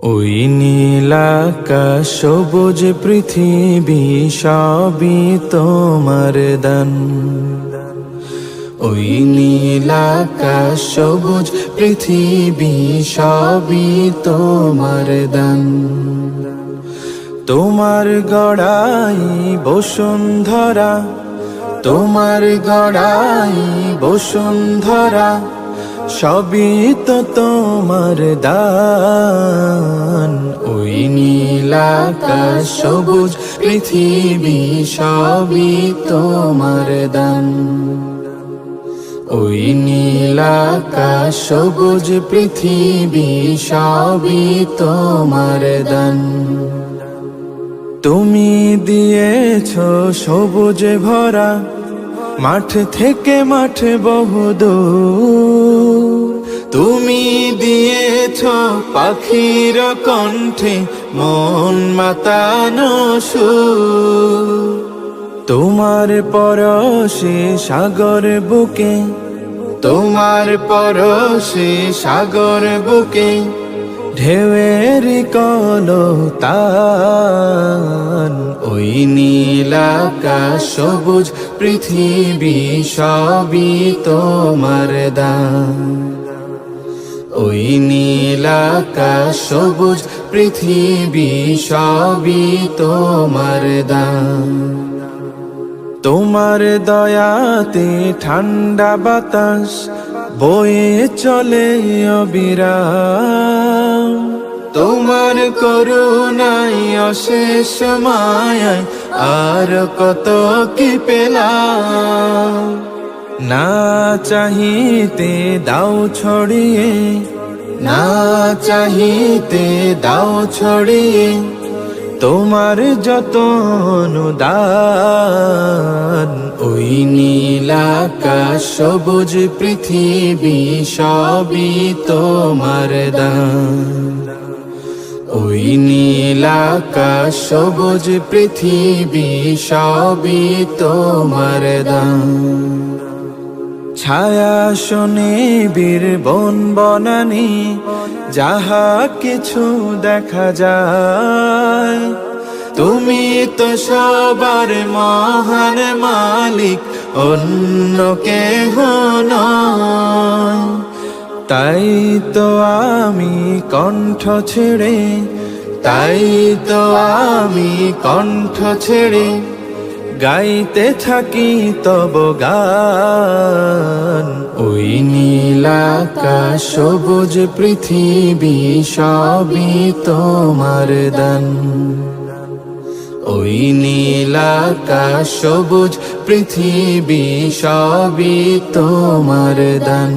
ওই নীলাকা সবুজ পৃথিবী, সবই তোমার দান। ওই নীলাকা সবুজ পৃথিবী, সবই তোমার দান। তোমার গড়াই বসুন্ধরা, তোমার গড়াই বসুন্ধরা, সবই তো তোমার দান। নীলাকাশ সবুজ, পৃথিবী সবই তোমার দান। ওই নীলাকাশ সবুজ, পৃথিবী সবই তোমার দান। তুমি দিয়েছ সবুজ ভরা, মাঠ থেকে মাঠ বহুদূর। তুমি দিয়েছ পাখির কণ্ঠে মন মাতানো সুর। তোমার পরশে সাগর বুকে, তোমার পরশে সাগর বুকে, ঢেউয়ের কলতান ওই নীলাকাশ সবুজ পৃথিবী, সবই তোমার দান। ওই নীলাকাশ সবুজ পৃথিবী, সবই তোমার দান। তোমার দয়াতে ঠান্ডা বাতাস বয়ে চলে অবিরাম। তোমার করুণাই অশেষ মায়ায় আর কত কি পেলাম। না চাহিতে দাও ছড়িয়ে, না চাহিতে দাও ছড়িয়ে, তোমার যত অনুদান ওই নীলাকাশ সবুজ পৃথিবী, সবই তোমার দান। ওই নীলাকাশ সবুজ পৃথিবী, সবই তোমার দান। ছায়া শোনে বীর বন বনানি, যাহা কিছু দেখা যায়। তুমি তো সবার মহান মালিক, অন্য কেহ নয়। তাই তো আমি কণ্ঠ ছেড়ে, তাই তো আমি কণ্ঠ ছেড়ে গাইতে থাকি তব গান। ওই নীলাকাশ সবুজ পৃথিবী, সবই তোমার দান। ওই নীলাকাশ সবুজ পৃথিবী, সবই তোমার দান।